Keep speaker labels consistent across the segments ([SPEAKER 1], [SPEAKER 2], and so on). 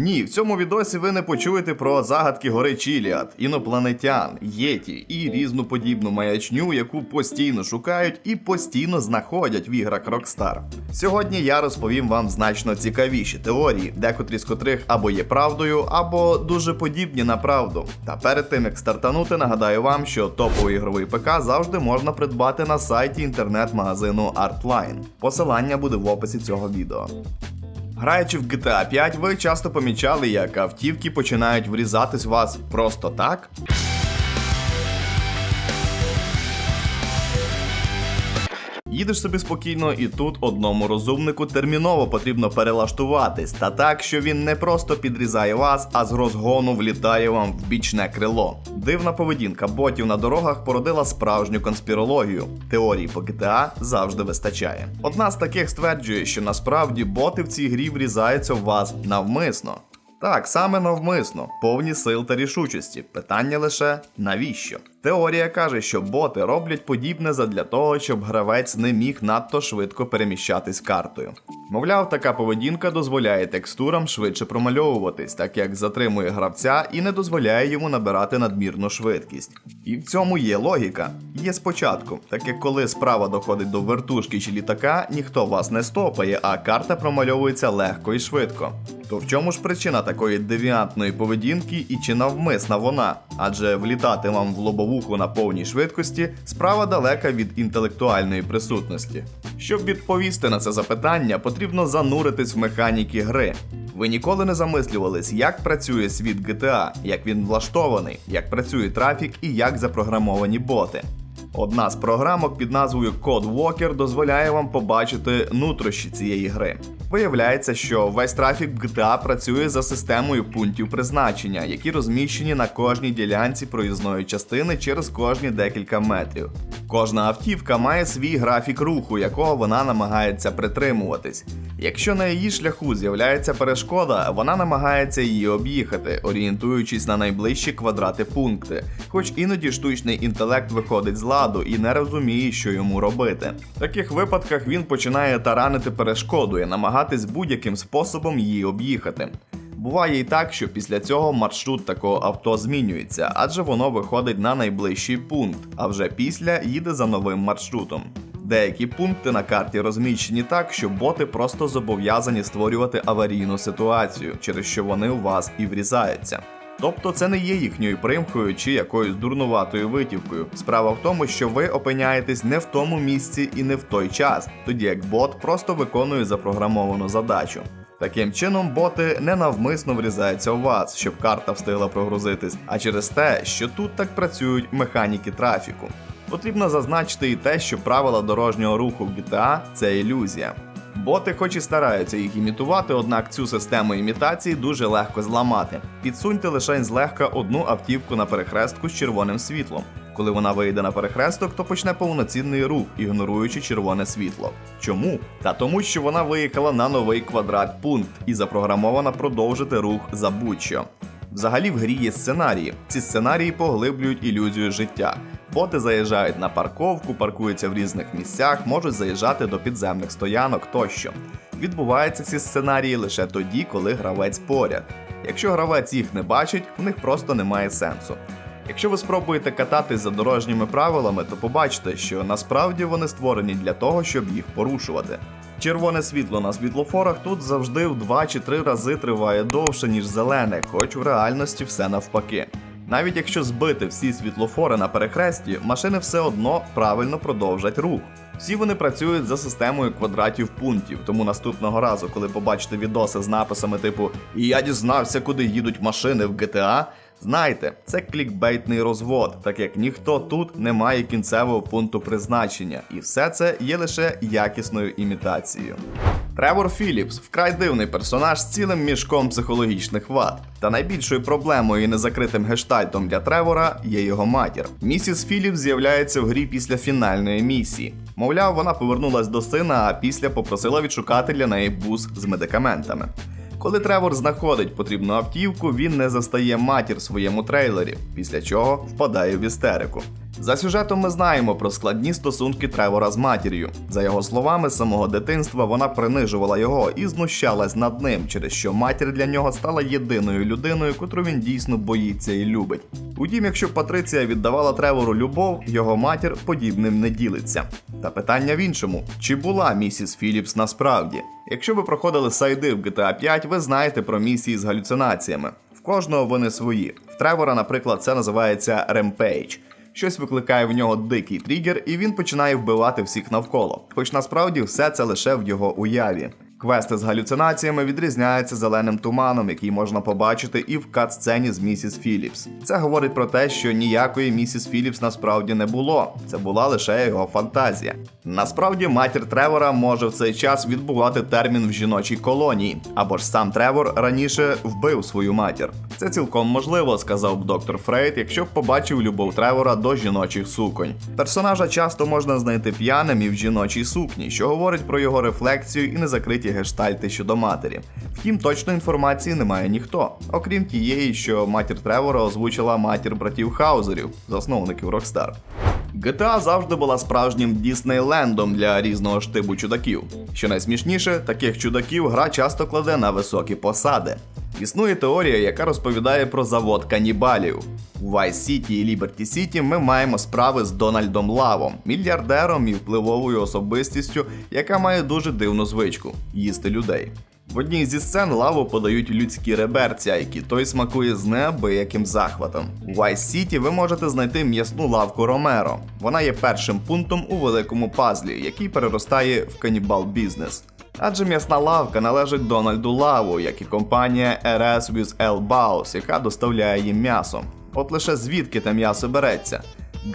[SPEAKER 1] Ні, в цьому відосі ви не почуєте про загадки гори Чіліад, інопланетян, єті і різну подібну маячню, яку постійно шукають і постійно знаходять в іграх Rockstar. Сьогодні я розповім вам значно цікавіші теорії, декотрі з котрих або є правдою, або дуже подібні на правду. Та перед тим як стартанути, нагадаю вам, що топовий ігровий ПК завжди можна придбати на сайті інтернет-магазину Artline. Посилання буде в описі цього відео. Граючи в GTA 5, ви часто помічали, як автівки починають врізатись в вас просто так. Їдеш собі спокійно, і тут одному розумнику терміново потрібно перелаштуватись, та так, що він не просто підрізає вас, а з розгону влітає вам в бічне крило. Дивна поведінка ботів на дорогах породила справжню конспірологію. Теорії по GTA завжди вистачає. Одна з таких стверджує, що насправді боти в цій грі врізаються в вас навмисно. Так, саме навмисно, повні сил та рішучості. Питання лише навіщо? Теорія каже, що боти роблять подібне задля того, щоб гравець не міг надто швидко переміщатись картою. Мовляв, така поведінка дозволяє текстурам швидше промальовуватись, так як затримує гравця і не дозволяє йому набирати надмірну швидкість. І в цьому є логіка. Є спочатку, так як коли справа доходить до вертушки чи літака, ніхто вас не стопає, а карта промальовується легко і швидко. То в чому ж причина такої девіантної поведінки і чи навмисна вона? Адже влітати вам в лобовуху на повній швидкості справа далека від інтелектуальної присутності. Щоб відповісти на це запитання, потрібно зануритись в механіки гри. Ви ніколи не замислювались, як працює світ GTA, як він влаштований, як працює трафік і як запрограмовані боти. Одна з програмок під назвою Code Walker дозволяє вам побачити нутрощі цієї гри. Виявляється, що весь трафік ГДА працює за системою пунктів призначення, які розміщені на кожній ділянці проїзної частини через кожні декілька метрів. Кожна автівка має свій графік руху, якого вона намагається притримуватись. Якщо на її шляху з'являється перешкода, вона намагається її об'їхати, орієнтуючись на найближчі квадрати пункти, хоч іноді штучний інтелект виходить з ладу і не розуміє, що йому робити. В таких випадках він починає таранити перешкоду і намагатись будь-яким способом її об'їхати. Буває і так, що після цього маршрут такого авто змінюється, адже воно виходить на найближчий пункт, а вже після їде за новим маршрутом. Деякі пункти на карті розміщені так, що боти просто зобов'язані створювати аварійну ситуацію, через що вони у вас і врізаються. Тобто це не є їхньою примхою чи якоюсь дурнуватою витівкою. Справа в тому, що ви опиняєтесь не в тому місці і не в той час, тоді як бот просто виконує запрограмовану задачу. Таким чином, боти не навмисно врізаються у вас, щоб карта встигла прогрузитись, а через те, що тут так працюють механіки трафіку. Потрібно зазначити і те, що правила дорожнього руху в GTA – це ілюзія. Боти, хоч і стараються їх імітувати, однак цю систему імітації дуже легко зламати. Підсуньте лише злегка одну автівку на перехрестку з червоним світлом. Коли вона вийде на перехресток, то почне повноцінний рух, ігноруючи червоне світло. Чому? Та тому, що вона виїхала на новий квадрат пункт і запрограмована продовжити рух за будь-що. Взагалі в грі є сценарії. Ці сценарії поглиблюють ілюзію життя. Боти заїжджають на парковку, паркуються в різних місцях, можуть заїжджати до підземних стоянок тощо. Відбуваються ці сценарії лише тоді, коли гравець поряд. Якщо гравець їх не бачить, в них просто немає сенсу. Якщо ви спробуєте кататись за дорожніми правилами, то побачите, що насправді вони створені для того, щоб їх порушувати. Червоне світло на світлофорах тут завжди в 2 чи 3 рази триває довше, ніж зелене, хоч в реальності все навпаки. Навіть якщо збити всі світлофори на перехресті, машини все одно правильно продовжать рух. Всі вони працюють за системою квадратів пунктів, тому наступного разу, коли побачите відоси з написами типу І я дізнався, куди їдуть машини в GTA, Знайте, це клікбейтний розвод, так як ніхто тут не має кінцевого пункту призначення, і все це є лише якісною імітацією. Тревор Філіпс вкрай дивний персонаж з цілим мішком психологічних вад. Та найбільшою проблемою і незакритим гештальтом для Тревора є його матір. Місіс Філіпс з'являється в грі після фінальної місії. Мовляв, вона повернулась до сина, а після попросила відшукати для неї бус з медикаментами. Коли Тревор знаходить потрібну автівку, він не застає матір в своєму трейлері, після чого впадає в істерику. За сюжетом ми знаємо про складні стосунки Тревора з матір'ю. За його словами, з самого дитинства вона принижувала його і знущалась над ним, через що матір для нього стала єдиною людиною, котру він дійсно боїться і любить. Утім, якщо Патриція віддавала Тревору любов, його матір подібним не ділиться. Та питання в іншому: чи була місіс Філіпс насправді? Якщо ви проходили сайди в GTA 5, ви знаєте про місії з галюцинаціями. В кожного вони свої. В Тревора, наприклад, це називається Rampage. Щось викликає в нього дикий тригер, і він починає вбивати всіх навколо. Хоч насправді все це лише в його уяві. Квести з галюцинаціями відрізняються зеленим туманом, який можна побачити і в кат-сцені з місіс Філіпс. Це говорить про те, що ніякої місіс Філіпс насправді не було. Це була лише його фантазія. Насправді, матір Тревора може в цей час відбувати термін в жіночій колонії, або ж сам Тревор раніше вбив свою матір. Це цілком можливо, сказав б доктор Фрейд, якщо б побачив любов Тревора до жіночих суконь. Персонажа часто можна знайти п'яним і в жіночій сукні, що говорить про його рефлексію і незакриті гештальти щодо матері. Втім, точної інформації немає ніхто, окрім тієї, що матір Тревора озвучила матір братів Хаузерів, засновників Rockstar. GTA завжди була справжнім Діснейлендом для різного штибу чудаків. Що найсмішніше, таких чудаків гра часто кладе на високі посади. Існує теорія, яка розповідає про завод канібалів. У Vice City і Liberty City ми маємо справи з Дональдом Лавом, мільярдером і впливовою особистістю, яка має дуже дивну звичку їсти людей. В одній зі сцен лаву подають людські реберця, які той смакує з неабияким захватом. У Vice City ви можете знайти м'ясну лавку Ромеро. Вона є першим пунктом у великому пазлі, який переростає в канібал бізнес. Адже м'ясна лавка належить Дональду Лаву, як і компанія RS with L Baus, яка доставляє їм м'ясо. От лише звідки те м'ясо береться.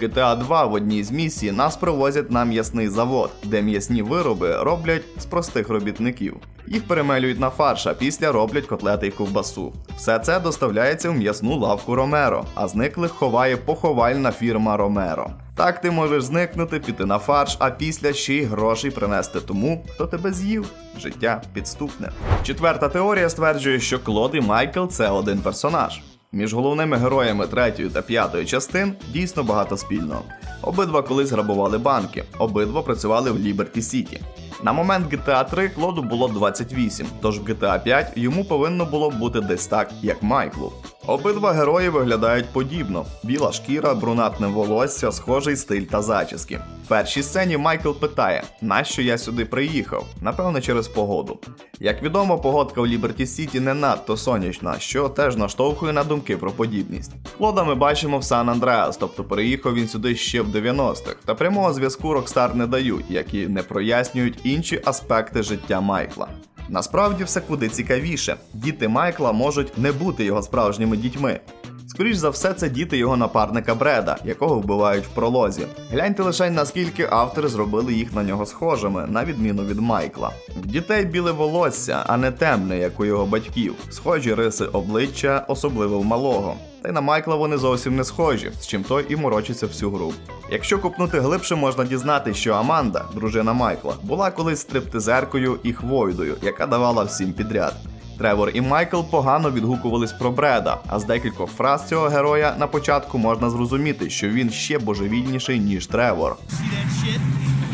[SPEAKER 1] GTA 2 в одній з місій нас привозять на м'ясний завод, де м'ясні вироби роблять з простих робітників. Їх перемелюють на фарш, а після роблять котлети й ковбасу. Все це доставляється в м'ясну лавку Ромеро, а зниклих ховає поховальна фірма Ромеро. Так ти можеш зникнути, піти на фарш, а після ще й грошей принести тому, хто тебе з'їв. Життя підступне. Четверта теорія стверджує, що Клод і Майкл це один персонаж. Між головними героями третьої та п'ятої частин дійсно багато спільного. Обидва колись грабували банки, обидва працювали в Ліберті Сіті. На момент GTA 3 Клоду було 28, тож в GTA 5 йому повинно було бути десь так, як Майклу. Обидва герої виглядають подібно: біла шкіра, брунатне волосся, схожий стиль та зачіски. В першій сцені Майкл питає, нащо я сюди приїхав? Напевно, через погоду. Як відомо, погодка в Ліберті Сіті не надто сонячна, що теж наштовхує на думки про подібність. Клода ми бачимо в Сан Андреас, тобто переїхав він сюди ще в 90-х, та прямого зв'язку Rockstar не дають, як і не прояснюють інші аспекти життя Майкла. Насправді все куди цікавіше. Діти Майкла можуть не бути його справжніми дітьми. Скоріш за все, це діти його напарника Бреда, якого вбивають в пролозі. Гляньте лише наскільки автори зробили їх на нього схожими, на відміну від Майкла. В дітей біле волосся, а не темне, як у його батьків. Схожі риси обличчя, особливо в малого. Та й на Майкла вони зовсім не схожі, з чим той і морочиться всю гру. Якщо купнути глибше, можна дізнати, що Аманда, дружина Майкла, була колись стриптизеркою і хвойдою, яка давала всім підряд. Тревор і Майкл погано відгукувались про Бреда, а з декількох фраз цього героя на початку можна зрозуміти, що він ще божевільніший, ніж Тревор.
[SPEAKER 2] See that shit?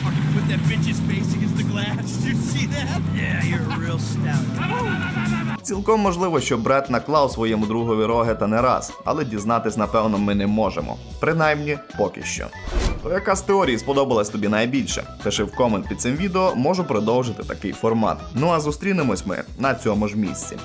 [SPEAKER 2] Fucking put that bitch's face against the glass. You see that? Yeah, you're a real stout.
[SPEAKER 1] Цілком можливо, що Бред наклав своєму другові рогета не раз, але дізнатись, напевно, ми не можемо. Принаймні, поки що. То яка з теорій сподобалась тобі найбільше? Пиши в комент під цим відео, можу продовжити такий формат. Ну а зустрінемось ми на цьому ж місці.